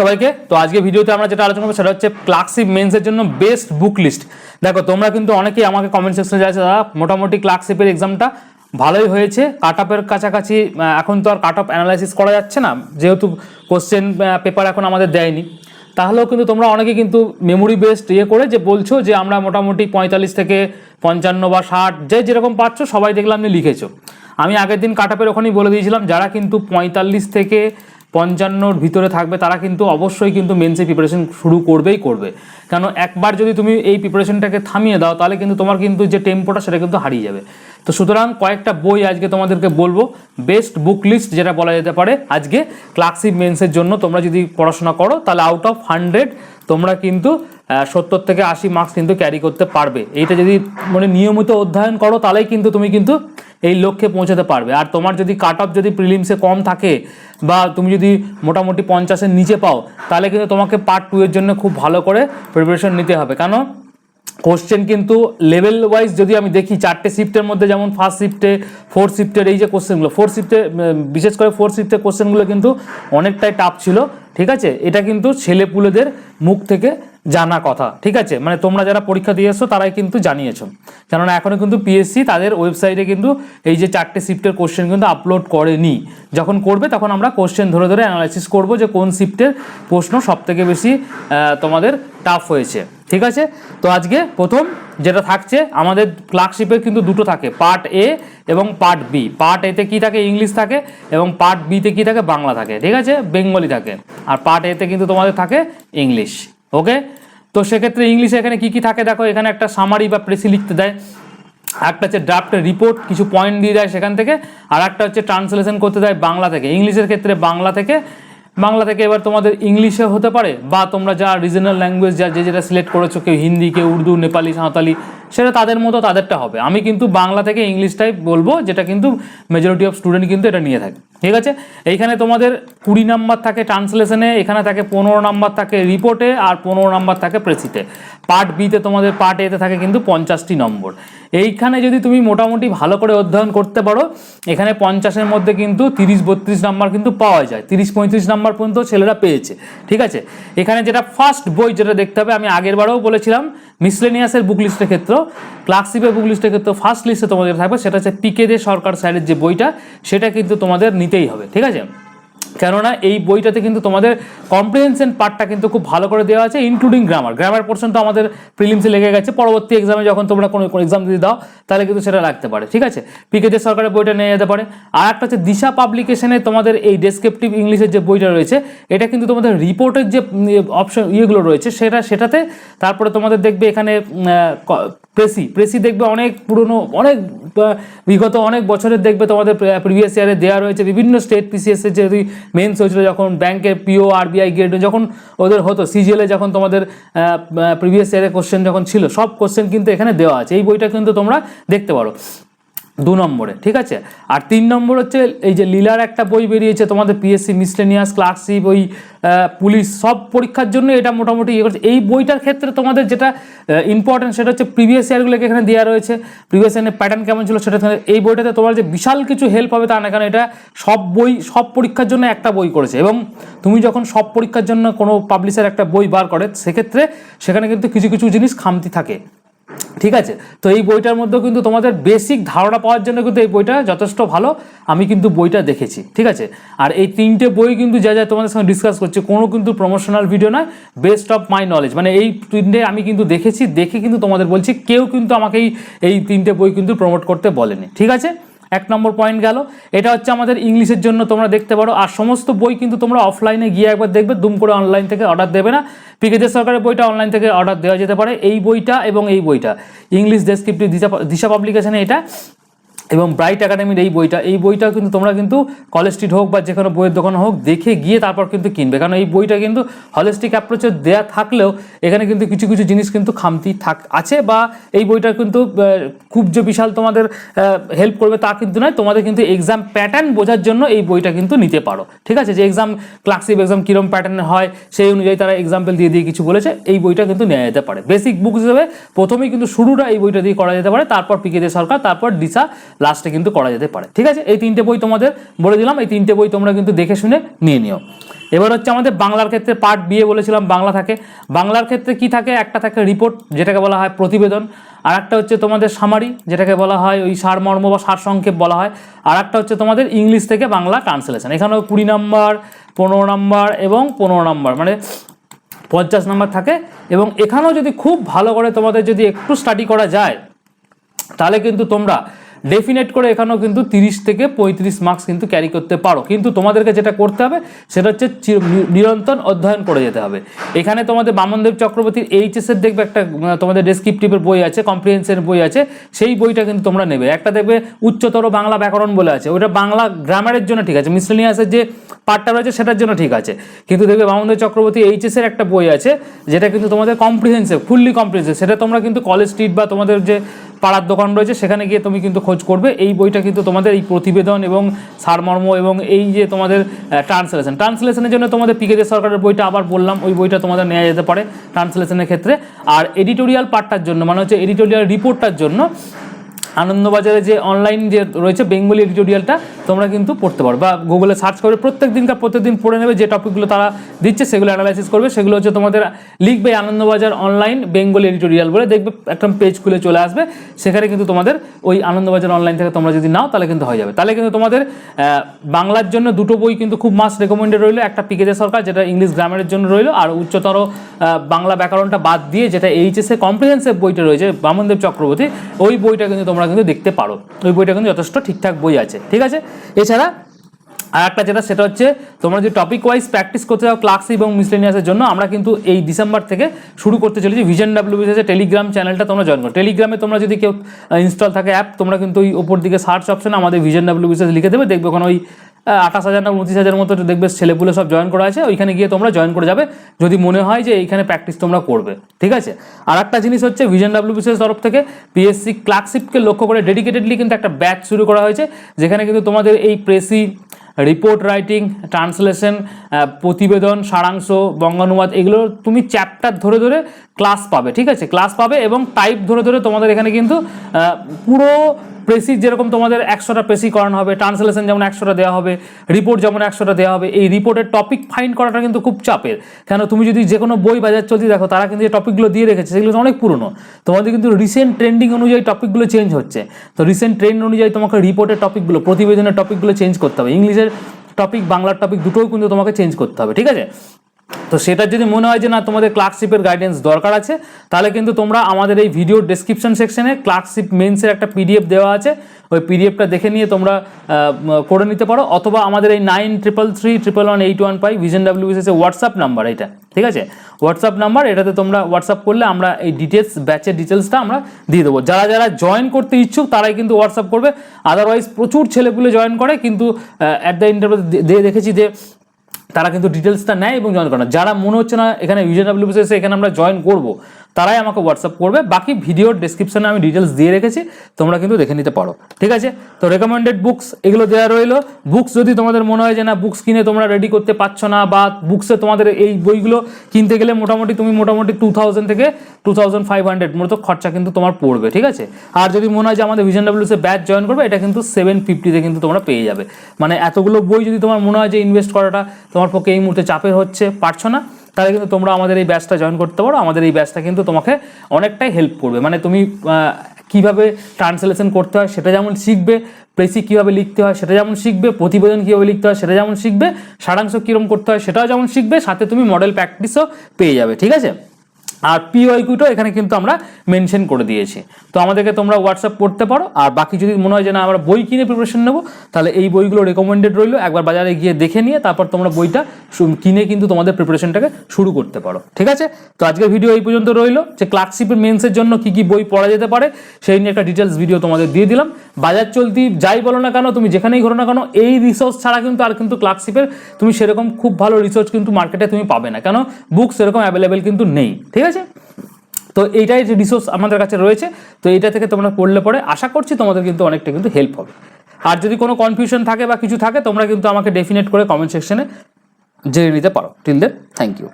সবাইকে, তো আজকে ভিডিওতে আমরা যেটা আলোচনা করব সেটা হচ্ছে ক্লার্কশিপ মেন্সের জন্য বেস্ট বুক লিস্ট দেখো, তোমরা কিন্তু অনেকেই আমাকে কমেন্ট সেকশনে যাচ্ছে, দাদা, মোটামুটি ক্লার্কশিপের এক্সামটা ভালোই হয়েছে কাট আপের কাছাকাছি এখন তো আর কাট অফ অ্যানালাইসিস করা যাচ্ছে না, যেহেতু কোশ্চেন পেপার এখন আমাদের দেয়নি। তাহলেও কিন্তু তোমরা অনেকে কিন্তু মেমোরি বেসড ইয়ে করে যে বলছো যে আমরা মোটামুটি পঁয়তাল্লিশ থেকে পঞ্চান্ন বা ষাট, যে যেরকম পাচ্ছ সবাই দেখলাম আপনি লিখেছো। আমি আগের দিন কাট আপের ওখানেই বলে দিয়েছিলাম, যারা কিন্তু পঁয়তাল্লিশ থেকে পঞ্চান্নর ভিতরে থাকবে, তারা কিন্তু অবশ্যই কিন্তু মেন্সে প্রিপারেশন শুরু করবেই করবে। কেন একবার যদি তুমি এই প্রিপারেশনটাকে থামিয়ে দাও, তাহলে কিন্তু তোমার কিন্তু যে টেম্পোটা সেটা কিন্তু হারিয়ে যাবে। তো সুতরাং কয়েকটা বই আজকে তোমাদেরকে বলব। বেস্ট বুক লিস্ট যেটা বলা যেতে পারে, আজকে ক্লার্কশিপ মেন্সের জন্য তোমরা যদি পড়াশোনা করো, তাহলে আউট অফ হান্ড্রেড তোমরা কিন্তু সত্তর থেকে আশি মার্কস কিন্তু ক্যারি করতে পারবে। এইটা যদি মানে নিয়মিত অধ্যয়ন করো, তাহলেই কিন্তু তুমি কিন্তু এই লক্ষ্যে পৌঁছাতে পারবে। আর তোমার যদি কাট অফ যদি প্রিলিমসে কম থাকে বা তুমি যদি মোটামুটি পঞ্চাশের নিচে পাও, তাহলে কিন্তু তোমাকে পার্ট টু এর জন্য খুব ভালো করে প্রিপারেশন নিতে হবে। কেন? কোশ্চেন কিন্তু লেভেল ওয়াইজ যদি আমি দেখি, চারটে শিফটের মধ্যে যেমন ফার্স্ট শিফটে ফোর্থ শিফটের এই যে কোশ্চেনগুলো ফোর্থ শিফটে বিশেষ করে ফোর্থ শিফটের কোশ্চেনগুলো কিন্তু অনেকটাই টাফ ছিল, ঠিক আছে? এটা কিন্তু ছেলেপুলেদের মুখ থেকে জানা কথা, ঠিক আছে? মানে তোমরা যারা পরীক্ষা দিয়ে এসছো, তারাই কিন্তু জানিয়েছো। কেননা এখনও কিন্তু পিএসসি তাদের ওয়েবসাইটে কিন্তু এই যে চারটে শিফটের কোশ্চেন কিন্তু আপলোড করেনি। যখন করবে তখন আমরা কোশ্চেন ধরে ধরে অ্যানালাইসিস করব যে কোন শিফটের প্রশ্ন সব থেকে বেশি তোমাদের টাফ হয়েছে। ঠিক আছে? তো আজকে প্রথম যেটা থাকছে, আমাদের ক্লার্কশিপে কিন্তু দুটো থাকে পার্ট এ এবং পার্ট বি পার্ট এতে কী থাকে? ইংলিশ থাকে এবং পার্ট বিতে কী থাকে? বাংলা থাকে। ঠিক আছে? বেঙ্গলি থাকে। আর পার্ট এতে কিন্তু তোমাদের থাকে ইংলিশ ওকে তো সেক্ষেত্রে ইংলিশে এখানে কি কি থাকে? দেখো, এখানে একটা সামারি বা প্রেসি লিখতে দেয়। একটা হচ্ছে ড্রাফটের রিপোর্ট কিছু পয়েন্ট দিয়ে দেয় সেখান থেকে। আর একটা হচ্ছে ট্রান্সলেশন করতে দেয় বাংলা থেকে। ইংলিশের ক্ষেত্রে বাংলা থেকে। বাংলা থেকে এবার তোমাদের ইংলিশে হতে পারে। বা তোমরা যা রিজনাল ল্যাঙ্গুয়েজ যা যে যেটা সিলেক্ট করেছ, কেউ হিন্দি, কেউ উর্দু, নেপালি, সাঁওতালি, সেটা তাদের মতো তাদেরটা হবে। আমি কিন্তু বাংলা থেকে ইংলিশটাই বলব, যেটা কিন্তু মেজরিটি অফ স্টুডেন্ট কিন্তু এটা নিয়ে থাকে। ঠিক আছে? এইখানে তোমাদের কুড়ি নাম্বার থাকে ট্রান্সলেশনে, এখানে থাকে পনেরো নাম্বার থাকে রিপোর্টে আর পনেরো নাম্বার থাকে প্রেসিতে। পার্ট বিতে তোমাদের পার্ট এতে থাকে কিন্তু পঞ্চাশটি নম্বর। এইখানে যদি তুমি মোটামুটি ভালো করে অধ্যয়ন করতে পারো, এখানে পঞ্চাশের মধ্যে কিন্তু তিরিশ বত্রিশ নাম্বার কিন্তু পাওয়া যায়। তিরিশ পঁয়ত্রিশ নাম্বার পর্যন্ত ছেলেরা পেয়েছে। ঠিক আছে? এখানে যেটা ফার্স্ট বই যেটা দেখতে হবে, আমি আগের বারেও বলেছিলাম মিসলেনিয়াসের বুক লিস্টের ক্ষেত্রেও ক্লাসিপের বুক লিস্টের ক্ষেত্রে ফার্স্ট লিস্টে তোমাদের থাকবে, সেটা হচ্ছে পিকে দে সরকার স্যারের যে বইটা, সেটা কিন্তু তোমাদের নিতেই হবে, ঠিক আছে? কেননা এই বইটাতে কিন্তু তোমাদের কম্প্রিহেনশন পার্টটা কিন্তু খুব ভালো করে দেওয়া আছে ইনক্লুডিং গ্রামার গ্রামার পোর্শন তো আমাদের প্রিলিমসে লেগে গেছে, পরবর্তী এক্সামে যখন তোমরা কোনো কোনো এক্সাম যদি দাও, তাহলে কিন্তু সেটা লাগতে পারে, ঠিক আছে? পিকেজের সরকারের বইটা নিয়ে যেতে পারে। আর একটা হচ্ছে দিশা পাবলিকেশনে তোমাদের এই ডেসক্রিপটিভ ইংলিশের যে বইটা রয়েছে, এটা কিন্তু তোমাদের রিপোর্টের যে অপশন ইয়েগুলো রয়েছে, সেটা, সেটাতে তারপরে তোমাদের দেখবে এখানে প্রেসি প্রেসি দেখবে অনেক পুরনো, অনেক বিগত অনেক বছরের দেখবে তোমাদের প্রিভিয়াস ইয়ারে দেওয়া রয়েছে। বিভিন্ন স্টেট পিসিএসের যে মেন্স হয়েছিল, যখন ব্যাংকের পিও আরবিআই গ্রেড যখন ওদের হতো সিজিএলে যখন তোমাদের প্রিভিয়াস ইয়ারে কোশ্চেন যখন ছিল, সব কোশ্চেন কিন্তু এখানে দেওয়া আছে। এই বইটা কিন্তু তোমরা দেখতে পারো। দু নম্বরে, ঠিক আছে? আর তিন নম্বর হচ্ছে এই যে লীলার একটা বই বেরিয়েছে, তোমাদের পিএসসি মিসলেনিয়াস ক্লার্কশিপ ওই পুলিশ সব পরীক্ষার জন্য এটা মোটামুটি ইয়ে করছে। এই বইটার ক্ষেত্রে তোমাদের যেটা ইম্পর্টেন্ট সেটা হচ্ছে প্রিভিয়াস ইয়ারগুলোকে এখানে দেওয়া রয়েছে। প্রিভিয়াস ইয়ারের প্যাটার্ন কেমন ছিল সেটা এই বইটাতে তোমার যে বিশাল কিছু হেল্প হবে তা না, কারণ এটা সব বই, সব পরীক্ষার জন্য একটা বই করেছে। এবং তুমি যখন সব পরীক্ষার জন্য কোনো পাবলিশার একটা বই বার করে, সেক্ষেত্রে সেখানে কিন্তু কিছু কিছু জিনিস খামতি থাকে। ঠিক আছে? তো এই বইটার মধ্যেও কিন্তু তোমাদের বেসিক ধারণা পাওয়ার জন্য কিন্তু এই বইটা যথেষ্ট ভালো। আমি কিন্তু বইটা দেখেছি, ঠিক আছে? আর এই তিনটে বই কিন্তু যা যা তোমাদের সঙ্গে ডিসকাস করছে, কোনো কিন্তু প্রমোশনাল ভিডিও নয় বেস্ট অফ মাই নলেজ মানে এই তিনটে আমি কিন্তু দেখেছি, দেখে কিন্তু তোমাদের বলছি, কেউ কিন্তু আমাকে এই এই তিনটে বই কিন্তু প্রমোট করতে বলেনি, ঠিক আছে? এক নম্বর পয়েন্ট গেল। এটা হচ্ছে আমাদের ইংলিশের জন্য তোমরা দেখতে পারো। আর সমস্ত বই কিন্তু তোমরা অফলাইনে গিয়ে একবার দেখবে, দুম করে অনলাইন থেকে অর্ডার দেবে না। পিকেজের সরকারের বইটা অনলাইন থেকে অর্ডার দেওয়া যেতে পারে। এই বইটা এবং এই বইটা। ইংলিশ ডেসক্রিপটিভ দিশা দিশা পাবলিকেশনে এটা। এবং ব্রাইট একাডেমির এই বইটা, এই বইটাও কিন্তু তোমরা কিন্তু কলেজ স্ট্রিট হোক বা যে কোনো বইয়ের দোকান হোক, দেখে গিয়ে তারপর কিন্তু কিনবে। কারণ এই বইটা কিন্তু হলিস্টিক অ্যাপ্রোচে দেয়া থাকলেও এখানে কিন্তু কিছু কিছু জিনিস কিন্তু খামতি থাক, আছে বা এই বইটা কিন্তু খুব যে বিশাল তোমাদের হেল্প করবে তা কিন্তু নয়। তোমাদের কিন্তু এক্সাম প্যাটার্ন বোঝার জন্য এই বইটা কিন্তু নিতে পারো। ঠিক আছে? যে এক্সাম ক্লাসিক এক্সাম কীরকম প্যাটার্নে হয়, সেই অনুযায়ী তারা এক্সাম্পল দিয়ে দিয়ে কিছু বলেছে, এই বইটা কিন্তু নেওয়া যেতে পারে। বেসিক বুক হিসেবে প্রথমেই কিন্তু শুরুটা এই বইটা দিয়ে করা যেতে পারে। তারপর পিকে দে সরকার, তারপর দিশা লাস্টে কিন্তু করা যেতে পারে। ঠিক আছে? এই তিনটে বই তোমাদের বলে দিলাম। এই তিনটে বই তোমরা কিন্তু দেখে শুনে নিয়ে নিও। এবার হচ্ছে আমাদের বাংলার ক্ষেত্রে পার্ট বিয়ে বলেছিলাম, বাংলা থাকে। বাংলার ক্ষেত্রে কি থাকে? একটা থাকে রিপোর্ট যেটাকে বলা হয় প্রতিবেদন। আর একটা হচ্ছে তোমাদের সামারি যেটাকে বলা হয় ওই সারমর্ম বা সারসংক্ষেপ বলা হয়। আর একটা হচ্ছে তোমাদের ইংলিশ থেকে বাংলা ট্রান্সলেশন এখানেও কুড়ি নাম্বার, পনেরো নাম্বার এবং পনেরো নাম্বার মানে পঞ্চাশ নাম্বার থাকে। এবং এখানেও যদি খুব ভালো করে তোমাদের যদি একটু স্টাডি করা যায়, তাহলে কিন্তু তোমরা ডেফিনেট করে এখানেও কিন্তু তিরিশ থেকে পঁয়ত্রিশ মার্কস কিন্তু ক্যারি করতে পারো। কিন্তু তোমাদেরকে যেটা করতে হবে, সেটা হচ্ছে নিরন্তর অধ্যয়ন করে যেতে হবে। এখানে তোমাদের বামনদেব চক্রবর্তীর এইচএস এর দেখবে একটা তোমাদের ডেসক্রিপটিভের বই আছে কম্প্রিহেন্সের বই আছে, সেই বইটা কিন্তু তোমরা নেবে। একটা দেখবে উচ্চতর বাংলা ব্যাকরণ বলে আছে ওটা বাংলা গ্রামারের জন্য ঠিক আছে মিসলেনিয়াসের যে পার্টটা রয়েছে সেটার জন্য ঠিক আছে। কিন্তু দেখবে বামনদেব চক্রবর্তী এইচএস এর একটা বই আছে, যেটা কিন্তু তোমাদের কম্প্রিহেন্সিভ ফুললি কম্প্রিহেন্সিভ সেটা তোমরা কিন্তু কলেজ স্ট্রিট বা তোমাদের যে পাড়ার দোকান রয়েছে, সেখানে গিয়ে তুমি কিন্তু খোঁজ করবে। এই বইটা কিন্তু তোমাদের এই প্রতিবেদন এবং সারমর্ম এবং এই যে তোমাদের ট্রান্সলেশন। ট্রান্সলেশনের জন্য তোমাদের পিকে দে সরকারের বইটা আবার বললাম, ওই বইটা তোমাদের নেওয়া যেতে পারে ট্রান্সলেশনের ক্ষেত্রে। আর এডিটোরিয়াল পার্টটার জন্য মানে হচ্ছে এডিটোরিয়াল রিপোর্টটার জন্য আনন্দবাজারে যে অনলাইন যে রয়েছে বেঙ্গলি এডিটোরিয়ালটা তোমরা কিন্তু পড়তে পারো। বা গুগলে সার্চ করে প্রত্যেক দিনকার প্রত্যেকদিন পড়ে নেবে যে টপিকগুলো তারা দিচ্ছে, সেগুলো অ্যানালাইসিস করবে। সেগুলো হচ্ছে তোমাদের লিখবে আনন্দবাজার অনলাইন বেঙ্গলি এডিটোরিয়াল বলে। দেখবে একটা পেজ খুলে চলে আসবে। সেখানে কিন্তু তোমাদের ওই আনন্দবাজার অনলাইন থেকে তোমরা যদি নাও, তাহলে কিন্তু হয়ে যাবে। তাহলে কিন্তু তোমাদের বাংলার জন্য দুটো বই কিন্তু খুব মাস্ট রেকমেন্ডেড রইল। একটা পিকেজে সরকার, যেটা ইংলিশ গ্রামারের জন্য রইল। আর উচ্চতর বাংলা ব্যাকরণটা বাদ দিয়ে যেটা এইচএসএ কম্প্রিহেন্সিভ বইটা রয়েছে, বামনদেব চক্রবর্তী, ওই বইটা কিন্তু তোমরা কিন্তু দেখতে পারো। ওই বইটা কিন্তু যথেষ্ট ঠিকঠাক বই আছে, ঠিক আছে? এছাড়া আর একটা যেটা, সেটা হচ্ছে তোমরা যদি টপিক ওয়াইজ প্র্যাকটিস করতে চাও ক্লাস এবং মিসলেনিয়াসের জন্য, আমরা কিন্তু এই ডিসেম্বর থেকে শুরু করতে চলেছি ভিজন ডাব্লিউ বিসেসের টেলিগ্রাম চ্যানেলটা তোমরা জয়েন করো। টেলিগ্রামে তোমরা যদি কেউ ইনস্টল থাকে অ্যাপ তোমরা কিন্তু ওই ওপর দিকে সার্চ অপশনে আমাদের ভিজন ডাব্লিউ বিসেস লিখে দেবে, দেখবে ওখানে ওই আঠাশ হাজার না উনত্রিশ হাজার মতো দেখবে ছেলেপুলে সব জয়েন করা আছে, ওইখানে গিয়ে তোমরা জয়েন করে যাবে। যদি মনে হয় যে এইখানে প্র্যাকটিস তোমরা করবে, ঠিক আছে? আর একটা জিনিস হচ্ছে ভিজন ডাব্লিউ বিসিএস তরফ থেকে পিএসসি ক্লার্কশিপকে লক্ষ্য করে ডেডিকেটেডলি কিন্তু একটা ব্যাচ শুরু করা হয়েছে, যেখানে কিন্তু তোমাদের এই প্রেসি রিপোর্ট রাইটিং ট্রান্সলেশন প্রতিবেদন, সারাংশ, বঙ্গানুবাদ, এগুলো তুমি চ্যাপ্টার ধরে ধরে ক্লাস পাবে, ঠিক আছে? ক্লাস পাবে এবং টাইপ ধরে ধরে তোমাদের এখানে কিন্তু পুরো প্রেসি যেরকম তোমাদের একশোটা প্রেসি করানো হবে ট্রান্সলেশন যেমন একশোটা দেওয়া হবে রিপোর্ট যেমন একশোটা দেওয়া হবে, এই রিপোর্টের টপিক ফাইন্ড করাটা কিন্তু খুব চাপের। কেন তুমি যদি যে কোনো বই বাজার চলতে দেখো, তারা কিন্তু যে টপিকগুলো দিয়ে রেখেছে, সেগুলো অনেক পুরনো। তোমাদের কিন্তু রিসেন্ট ট্রেন্ডিং অনুযায়ী টপিকগুলো চেঞ্জ হচ্ছে। তো রিসেন্ট ট্রেন্ড অনুযায়ী তোমাকে রিপোর্টের টপিকগুলো প্রতিবেদনের টপিকগুলো চেঞ্জ করতে হবে। ইংলিশের টপিক বাংলার টপিক দুটোও কিন্তু তোমাকে চেঞ্জ করতে হবে, ঠিক আছে? তো সেটার যদি মনে হয় যে না, তোমাদের ক্লার্কশিপের গাইডেন্স দরকার আছে, তাহলে কিন্তু তোমরা আমাদের এই ভিডিও ডেসক্রিপশন সেকশনে ক্লার্কশিপ মেন্সের একটা পিডিএফ দেওয়া আছে। ওই পিডিএফটা দেখে নিয়ে তোমরা করে নিতে পারো। অথবা আমাদের এই nine triple three triple one eight one five vision W WhatsApp number এটা, ঠিক আছে? হোয়াটসঅ্যাপ নাম্বার এটাতে তোমরা হোয়াটসঅ্যাপ করলে আমরা এই ডিটেলস ব্যাচের ডিটেলসটা আমরা দিয়ে দেবো। যারা যারা জয়েন করতে ইচ্ছুক, তারাই কিন্তু হোয়াটসঅ্যাপ করবে। আদারওয়াইজ প্রচুর ছেলেপুলে জয়েন করে, কিন্তু অ্যাট দ্য ইন্টারভিউ দিয়ে দেখেছি যে তারা কিন্তু ডিটেলসটা নেয় এবং জয়েন করে না। যারা মনে হচ্ছে না এখানে ইউজেডাব্লিউ এসে এখানে আমরা জয়েন করব তারাই আমাকে হোয়াটসঅ্যাপ করবে। বাকি ভিডিওর ডেসক্রিপশনে আমি ডিটেলস দিয়ে রেখেছি, তোমরা কিন্তু দেখে নিতে পারো। ঠিক আছে? তো রেকমেন্ডেড বুকস এগুলো দেওয়া রইল। বুকস যদি তোমাদের মনে হয় যে, না বুকস কিনে তোমরা রেডি করতে পারছ না বা বুকসে তোমাদের এই বইগুলো কিনতে গেলে মোটামুটি তুমি মোটামুটি টু থাউজেন্ড থেকে টু থাউজেন্ড ফাইভ হান্ড্রেড মতো খরচা কিন্তু তোমার পড়বে। ঠিক আছে? আর যদি মনে হয় যে, আমাদের ভিজন ডাব্লিউসে ব্যাচ জয়েন করবে, এটা কিন্তু সেভেন ফিফটিতে কিন্তু তোমরা পেয়ে যাবে। মানে এতগুলো বই যদি তোমার মনে হয় যে, ইনভেস্ট করাটা তোমার পক্ষে এই মুহূর্তে চাপের হচ্ছে, পারছ না তাহলে কিন্তু তোমরা আমাদের এই ব্যাচটা জয়েন করতে পারো। আমাদের এই ব্যাচটা কিন্তু তোমাকে অনেকটাই হেল্প করবে। মানে তুমি কীভাবে ট্রান্সলেশন করতে হয় সেটা যেমন শিখবে প্রেসি কীভাবে লিখতে হয় সেটা যেমন শিখবে, প্রতিবেদন কীভাবে লিখতে হয় সেটা যেমন শিখবে, সারাংশ কীরকম করতে হয় সেটাও যেমন শিখবে, সাথে তুমি মডেল প্র্যাকটিসও পেয়ে যাবে, ঠিক আছে? আর পিওয়াইকিউটাও এখানে কিন্তু আমরা মেনশন করে দিয়েছি। তো আমাদেরকে তোমরা হোয়াটসঅ্যাপ করতে পারো, আর বাকি যদি মনে হয় যে না, আমরা বই কিনে প্রিপারেশন নেব, তাহলে এই বইগুলো রেকমেন্ডেড রইল, একবার বাজারে গিয়ে দেখে নিয়ে তারপর তোমরা বইটা কিনে কিন্তু তোমাদের প্রিপারেশনটাকে শুরু করতে পারো, ঠিক আছে? তো আজকের ভিডিও এই পর্যন্ত রইল, যে ক্লার্কশিপের মেন্সের জন্য কি কি বই পড়া যেতে পারে, সেই নিয়ে একটা ডিটেলস ভিডিও তোমাদের দিয়ে দিলাম। বাজার চলতি যাই বলো না কেন, তুমি যেখানেই ঘোরো না কেন, এই রিসোর্স ছাড়া কিন্তু আর কিন্তু ক্লার্কশিপের তুমি সেরকম খুব ভালো রিসোর্স কিন্তু মার্কেটে তুমি পাবে না। কেন? বুক সেরকম অ্যাভেলেবেল কিন্তু নেই। ঠিক আছে? তো এইটাই যে রিসোর্স আমাদের কাছে রয়েছে, তো এইটা থেকে তোমরা পড়লে পরে আশা করছি তোমাদের কিন্তু অনেকটা কিন্তু হেল্প হবে। আর যদি কোনো কনফিউশন থাকে বা কিছু থাকে, তোমরা কিন্তু আমাকে ডেফিনেট করে কমেন্ট সেকশনে জেনে নিতে পারো। Till then thank you